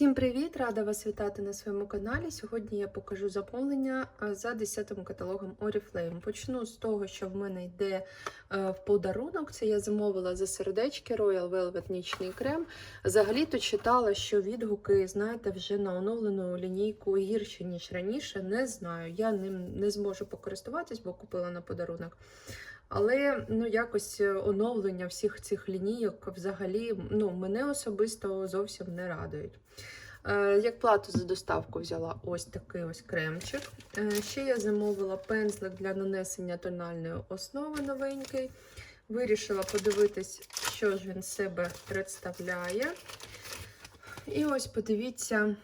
Всім привіт! Рада вас вітати на своєму каналі. Сьогодні я покажу замовлення е, за 10 каталогом Oriflame. Почну з того, що в мене йде е, в подарунок. Це я замовила за сердечки Royal Velvet нічний крем. Взагалі-то читала, що відгуки, знаєте, вже на оновлену лінійку гірші, ніж раніше. Не знаю. Я ним не зможу покористуватись, бо купила на подарунок. Але ну якось оновлення всіх цих лінійок взагалі ну, мене особисто зовсім не радують. Е, Як плату за доставку взяла ось такий ось кремчик. Е, Ще я замовила пензлик для нанесення тональної основи новенький. Вирішила подивитись, що ж він себе представляє. І ось подивіться,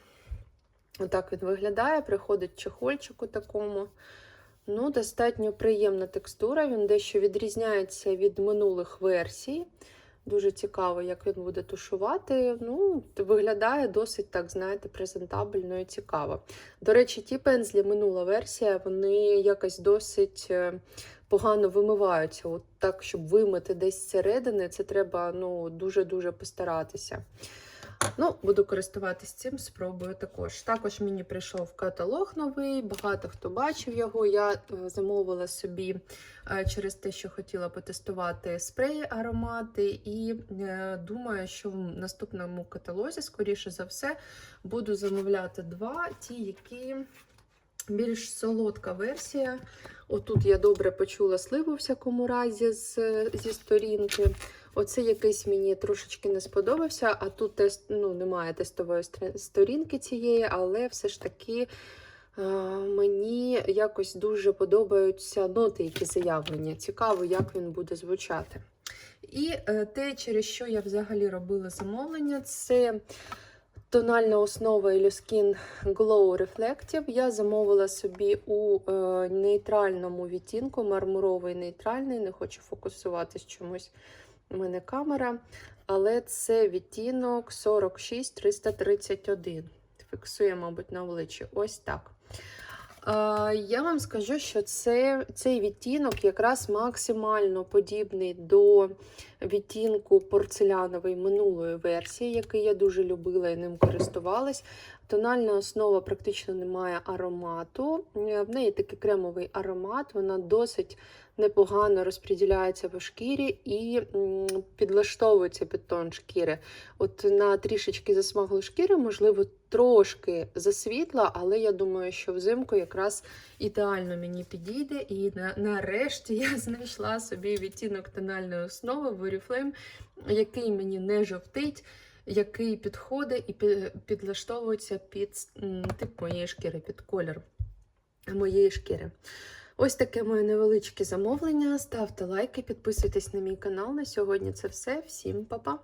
отак він виглядає. Приходить чехольчик у такому. Ну, достатньо приємна текстура. Він дещо відрізняється від минулих версій. Дуже цікаво, як він буде тушувати. Ну, виглядає досить, так, знаєте, презентабельно і цікаво. До речі, ті пензлі, минула версія, вони якось досить е, погано вимиваються. От так, щоб вимити десь зсередини, це треба ну, дуже-дуже постаратися. Ну, буду користуватись цим, спробую також. Також мені прийшов каталог новий, багато хто бачив його. Я е, замовила собі е, через те, що хотіла потестувати спреї, аромати, і е, думаю, що в наступному каталозі, скоріше за все, буду замовляти два, ті, які більш солодка версія. Отут я добре почула сливу, в всякому разі, з, зі сторінки. Оце якийсь мені трошечки не сподобався, а тут тест, ну, немає тестової сторінки цієї, але все ж таки е, мені якось дуже подобаються ноти, які заявлені. Цікаво, як він буде звучати. І е, те, через що я взагалі робила замовлення, це тональна основа Illuskin Glow Reflective. Я замовила собі у е, нейтральному відтінку, мармуровий нейтральний, не хочу фокусуватись чомусь у мене камера, але це відтінок 46331. Фіксує, мабуть, на обличчі. Ось так. Я вам скажу, що це, цей відтінок якраз максимально подібний до відтінку порцелянової минулої версії, який я дуже любила і ним користувалась. Тональна основа практично не має аромату. В неї такий кремовий аромат, вона досить непогано розподіляється по шкірі і підлаштовується під тон шкіри. От на трішечки засмаглої шкіри, можливо, трошки засвітла, але я думаю, що взимку якраз ідеально мені підійде. І на, нарешті я знайшла собі відтінок тональної основи в Oriflame, який мені не жовтить. Який підходить і підлаштовується під тип моєї шкіри, під колір моєї шкіри. Ось таке моє невеличке замовлення. Ставте лайки, підписуйтесь на мій канал. На сьогодні це все. Всім па-па!